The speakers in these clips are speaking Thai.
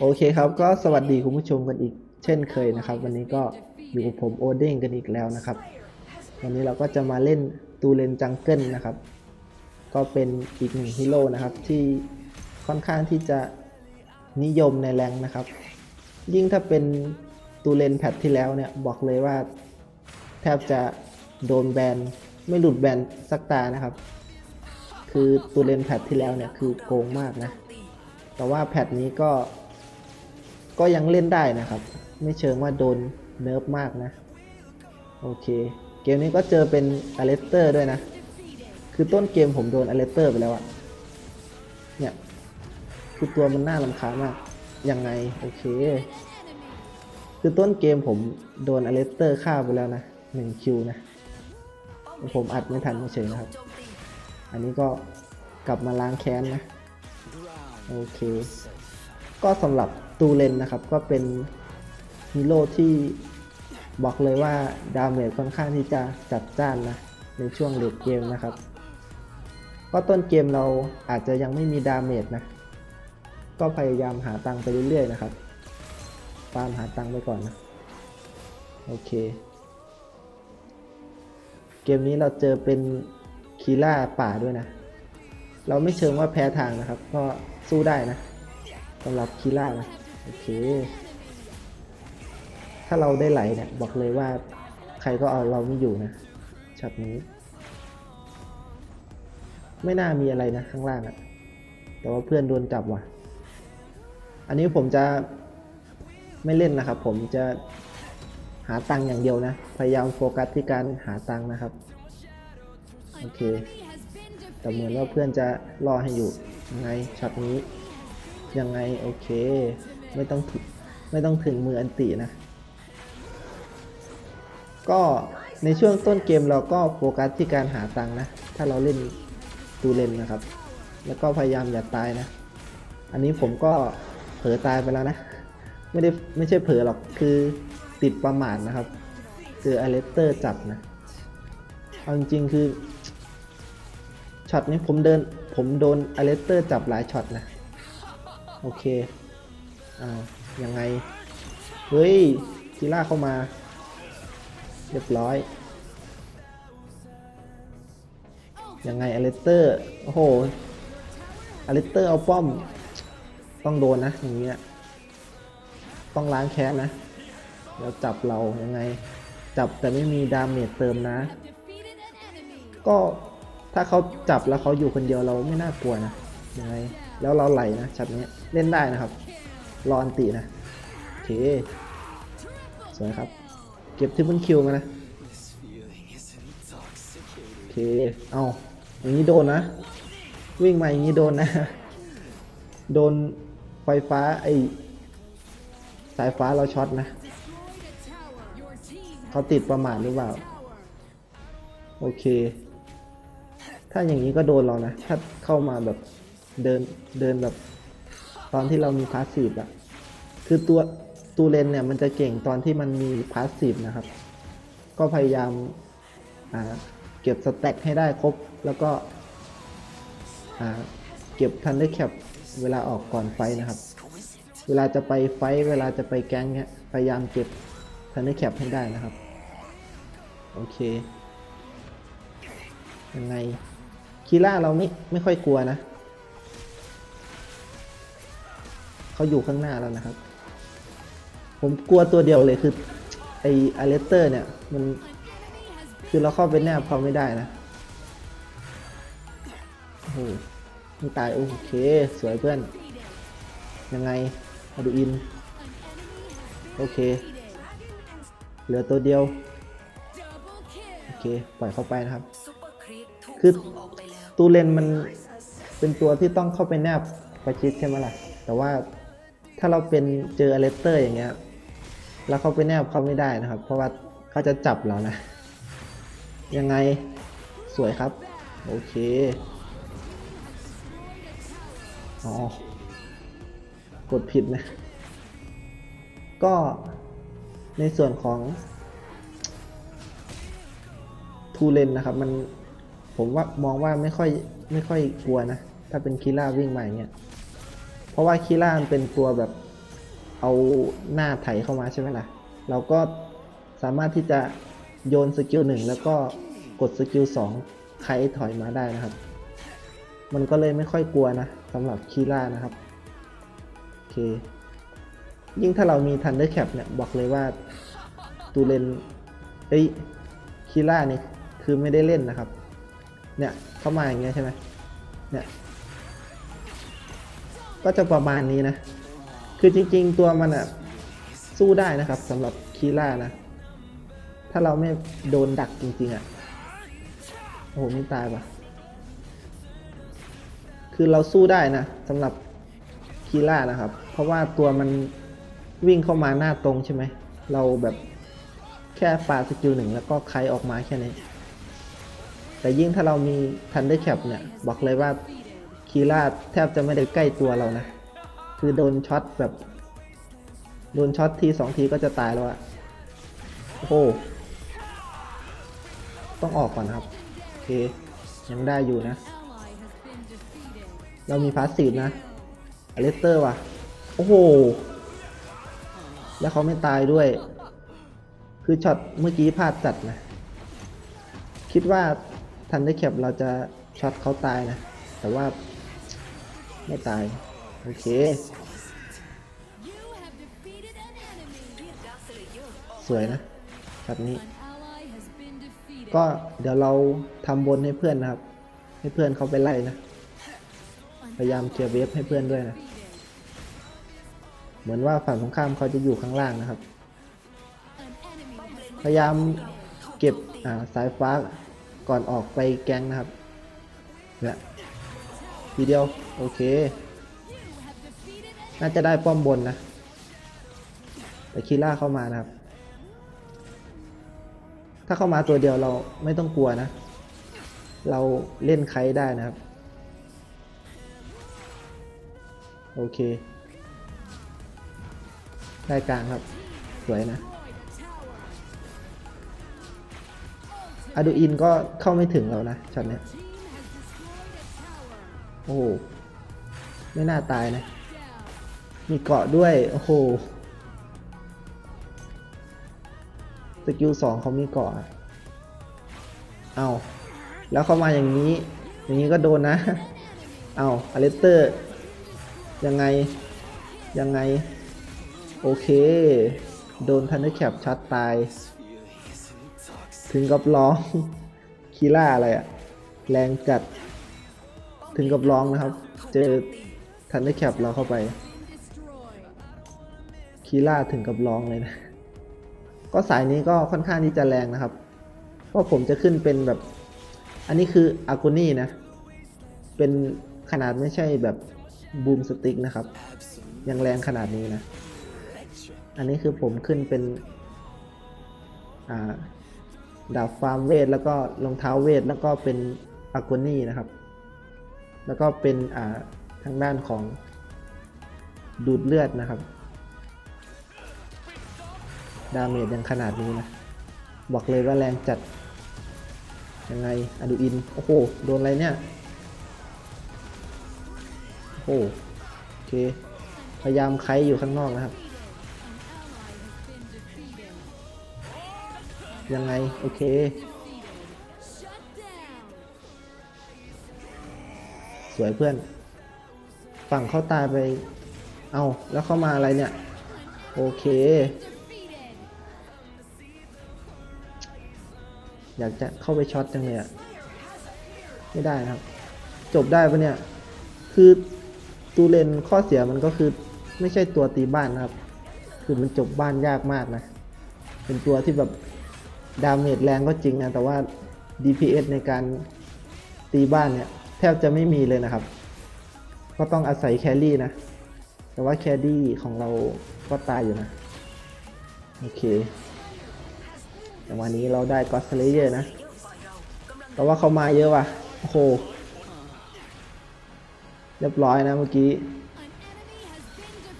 โอเคครับก็สวัสดีคุณผู้ชมกันอีก เช่นเคยนะครับ วันนี้ก็อยู่กับผมโอเด้งกันอีกแล้วนะครับ วันนี้เราก็จะมาเล่นตูเลนจังเกิลนะครับ ก็เป็นอีกหนึ่งฮีโร่นะครับที่ค่อนข้างที่จะนิยมในแรงนะครับ ยิ่งถ้าเป็นตูเลนแพทที่แล้วเนี่ยบอกเลยว่า แทบจะโดนแบนไม่หลุดแบนสักตานะครับ คือตูเลนแพทที่แล้วเนี่ยคือโกงมากนะ แต่ว่าแพทนี้ก็ ก็ยังเล่นได้นะครับ ไม่เชิงว่าโดนเนิร์ฟมากนะ โอเค เกมนี้ก็เจอเป็นอเลสเตอร์ด้วยนะ คือต้นเกมผมโดนอเลสเตอร์ไปแล้วอะเนี่ย คือตัวมันน่าลำคาญมาก ยังไง โอเค คือต้นเกมผมโดนอเลสเตอร์ฆ่าไปแล้วนะหนึ่งคิวนะ ผมอัดไม่ทันเฉยนะครับ อันนี้ก็กลับมาล้างแค้นนะ โอเค ก็สำหรับ ตูเลนนะครับ ก็เป็นฮีโร่ที่บอกเลยว่าดาเมจค่อนข้างที่จะจัดจ้านนะในช่วงเลดเกมนะครับ ก็ต้นเกมเราอาจจะยังไม่มีดาเมจนะ ก็พยายามหาตังค์ไปเรื่อยๆนะครับฟามหาตังค์ไปก่อนนะ โอเค เกมนี้เราเจอเป็นคีล่าป่าด้วยนะ เราไม่เชิงว่าแพ้ทางนะครับ ก็สู้ได้นะสำหรับคีล่านะ โอเค ถ้าเราได้ไหลเนี่ยบอกเลยว่าใครก็เอาเราไม่อยู่นะช็อตนี้ ไม่น่ามีอะไรนะข้างล่างอะแต่ว่าเพื่อนโดนจับว่ะ อันนี้ผมจะไม่เล่นนะครับ ผมจะหาตังค์อย่างเดียวนะ พยายามโฟกัสที่การหาตังค์นะครับ โอเค แต่เหมือนว่าเพื่อนจะรอให้อยู่ยังไงช็อตนี้ยังไงโอเค ไม่ต้องถึงไม่ต้องถึงมืออันตินะ ก็ในช่วงต้นเกมเราก็โฟกัสที่การหาตังนะ ถ้าเราเล่นตูเลนนะครับ แล้วก็พยายามอย่าตายนะ อันนี้ผมก็เผลอตายไปแล้วนะ ไม่ได้ไม่ใช่เผลอหรอก คือติดประมาทนะครับเจออเลสเตอร์จับนะ เอาจริงๆคือช็อตนี้ผมเดินผมโดนอเลสเตอร์จับหลายช็อตนะ โอเค อ่ายังไง เฮ้ยกีล่าเข้ามา เรียบร้อย ยังไงอเลสเตอร์ โอ้โหอเลสเตอร์เอาป้อม ต้องโดนนะ อย่างเงี้ยต้องล้างแค้นนะแล้วจับเรา ยังไง จับแต่ไม่มีดาเมจเติมนะ ก็ถ้าเขาจับแล้วเขาอยู่คนเดียวเราไม่น่ากลัวนะยังไงแล้วเราไหลนะช็อตนี้เล่นได้นะครับ รออันตินะโอเคสวยครับ เก็บทิปเปิลคิวมานะโอเคเอาอย่างนี้โดนนะ วิ่งมาอย่างนี้โดนนะ โดนไฟฟ้าไอสายฟ้าเราช็อตนะเขาติดประมาทหรือเปล่า โอเค ถ้าอย่างนี้ก็โดนเรานะ ถ้าเข้ามาแบบเดินเดินแบบ ตอนที่เรามีพาสซีฟอะคือตัวตูเลนเนี่ยมันจะเก่งตอนที่มันมีพาสซีฟนะครับ ก็พยายามอ่าเก็บสแต็กให้ได้ครบ แล้วก็อ่าเก็บทันได้แคปเวลาออกก่อนไฟนะครับ เวลาจะไปไฟเวลาจะไปแก๊งเนี่ยพยายามเก็บทันได้แคปให้ได้นะครับ โอเค ยังไงคีล่าเราไม่ไม่ค่อยกลัวนะ เขาอยู่ข้างหน้าแล้วนะครับ ผมกลัวตัวเดียวเลยคือไออาเลสเตอร์เนี่ย มัน คือเราเข้าไปแนบเขาไม่ได้นะโอ้โหไม่ตายโอเค สวยเพื่อน ยังไงมาดูอิน โอเค เหลือตัวเดียว โอเค ปล่อยเข้าไปนะครับ คือตูเลนมันเป็นตัวที่ต้องเข้าไปแนบประชิดใช่ไหมล่ะ แต่ว่า ถ้าเราเป็นเจออเลสเตอร์อย่างเงี้ย แล้วเขาไปแนบเขาไม่ได้นะครับ เพราะว่าเขาจะจับเรานะ ยังไงสวยครับ โอเค อ๋อ กดผิดนะ ก็ในส่วนของทูเลนนะครับ มันผมว่ามองว่าไม่ค่อยไม่ค่อยกลัวนะ ถ้าเป็นคีล่าวิ่งมาอย่างเงี้ย เพราะว่าคีล่ามันเป็นตัวแบบเอาหน้าไถเข้ามาใช่ไหมล่ะ เราก็สามารถที่จะโยนสกิลหนึ่งแล้วก็กดสกิลสองไคถอยมาได้นะครับ มันก็เลยไม่ค่อยกลัวนะสำหรับคีล่านะครับ โอเค ยิ่งถ้าเรามี Thunder Cap เนี่ย บอกเลยว่าตูเลนเอ้ยคีล่านี่คือไม่ได้เล่นนะครับ เนี่ยเข้ามาอย่างเงี้ยใช่ไหมเนี่ย ก็จะประมาณนี้นะ คือจริง ๆ ตัวมันอะสู้ได้นะครับสำหรับคีล่านะ ถ้าเราไม่โดนดักจริง ๆอะโอ้โหไม่ตายปะคือเราสู้ได้นะสำหรับคีล่านะครับ เพราะว่าตัวมันวิ่งเข้ามาหน้าตรงใช่ไหม เราแบบแค่ปาสกิลหนึ่งแล้วก็ไคออกมาแค่นี้ แต่ยิ่งถ้าเรามีทันเดอร์แคปเนี่ย บอกเลยว่า คีล่าแทบจะไม่ได้ใกล้ตัวเรานะ คือโดนช็อตแบบ โดนช็อตทีสองทีก็จะตายแล้วอะโอ้โหต้องออกก่อนครับ โอเค ยังได้อยู่นะ เรามีพาสซีฟนะอเลสเตอร์ว่ะ โอ้โห แล้วเขาไม่ตายด้วย คือช็อตเมื่อกี้พลาดจัดนะ คิดว่าทันได้แคปเราจะช็อตเขาตายนะ แต่ว่า ไม่ตาย โอเค สวยนะช็อตนี้ ก็เดี๋ยวเราทำบนให้เพื่อนนะครับ ให้เพื่อนเขาไปไล่นะ พยายามเคลียร์เวฟให้เพื่อนด้วยนะ เหมือนว่าฝั่งตรงข้ามเขาจะอยู่ข้างล่างนะครับ พยายามเก็บสายฟ้าก่อนออกไปแกงนะครับเนี่ย ทีเดียว โอเค น่าจะได้ป้อมบนนะแต่คีล่าเข้ามานะครับ ถ้าเข้ามาตัวเดียวเราไม่ต้องกลัวนะ เราเล่นไคได้นะครับ โอเค ได้กลางครับ สวยนะอาดูอินก็เข้าไม่ถึงเรานะช็อตนี้ โอ้โหไม่น่าตายนะ มีเกาะด้วย โอ้โห สกิลสองเขามีเกาะอะเอาแล้วเข้ามาอย่างนี้ อย่างนี้ก็โดนนะ เอาอเลสเตอร์ ยังไง ยังไง โอเค โดนทันเดอร์แคปช็อตตาย ถึงกับร้อง คีล่าอะไรอะแรงจัด ถึงกับร้องนะครับ เจอทันเดอร์แคปเราเข้าไป คีล่าถึงกับร้องเลยนะ ก็สายนี้ก็ค่อนข้างที่จะแรงนะครับ เพราะผมจะขึ้นเป็นแบบ อันนี้คืออากูนี่นะ เป็นขนาดไม่ใช่แบบบูมสติ๊กนะครับ ยังแรงขนาดนี้นะ อันนี้คือผมขึ้นเป็น อ่าดาบฟาร์มเวท แล้วก็รองเท้าเวท แล้วก็เป็นอากูนี่นะครับ แล้วก็เป็นทางด้านของดูดเลือดนะครับ ดาเมจยังขนาดนี้นะ บอกเลยว่าแรงจัด ยังไงอดูอิน โอ้โห โดนอะไรเนี่ย โอ้โหโอเค พยายามไคอยู่ข้างนอกนะครับ ยังไง โอเค สวยเพื่อน ฝั่งเขาตายไป เอาแล้วเข้ามาอะไรเนี่ย โอเค อยากจะเข้าไปช็อตจังเลยอะไม่ได้นะครับ จบได้ปะเนี่ย คือตูเลนข้อเสียมันก็คือไม่ใช่ตัวตีบ้านนะครับ คือมันจบบ้านยากมากนะ เป็นตัวที่แบบดาเมจแรงก็จริงนะ แต่ว่า DPS ในการตีบ้านเนี่ย แทบจะไม่มีเลยนะครับ ก็ต้องอาศัยแครี่นะ แต่ว่าแครี่ของเราก็ตายอยู่นะ โอเคแต่วันนี้เราได้ก็อสเลเยอร์นะ แต่ว่าเขามาเยอะว่ะ โอ้โห เรียบร้อยนะเมื่อกี้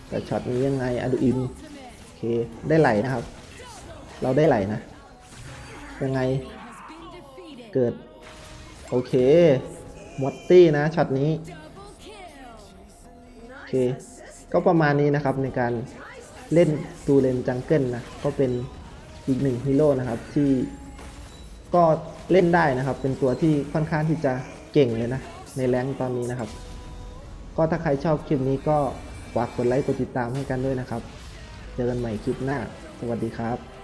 แต่ช็อตนี้ยังไงอดูอินโอเค ได้ไหลนะครับ เราได้ไหลนะ ยังไง เกิด โอเค มอตตี้นะช็อตนี้โอเคก็ประมาณนี้นะครับในการเล่นตูเลนจังเกิลนะก็เป็นอีกหนึ่งฮีโร่นะครับที่ก็เล่นได้นะครับ เป็นตัวที่ค่อนข้างที่จะเก่งเลยนะ ในแรงตอนนี้นะครับ ก็ถ้าใครชอบคลิปนี้ก็ฝากกดไลค์กดติดตามให้กันด้วยนะครับ เจอกันใหม่คลิปหน้า สวัสดีครับ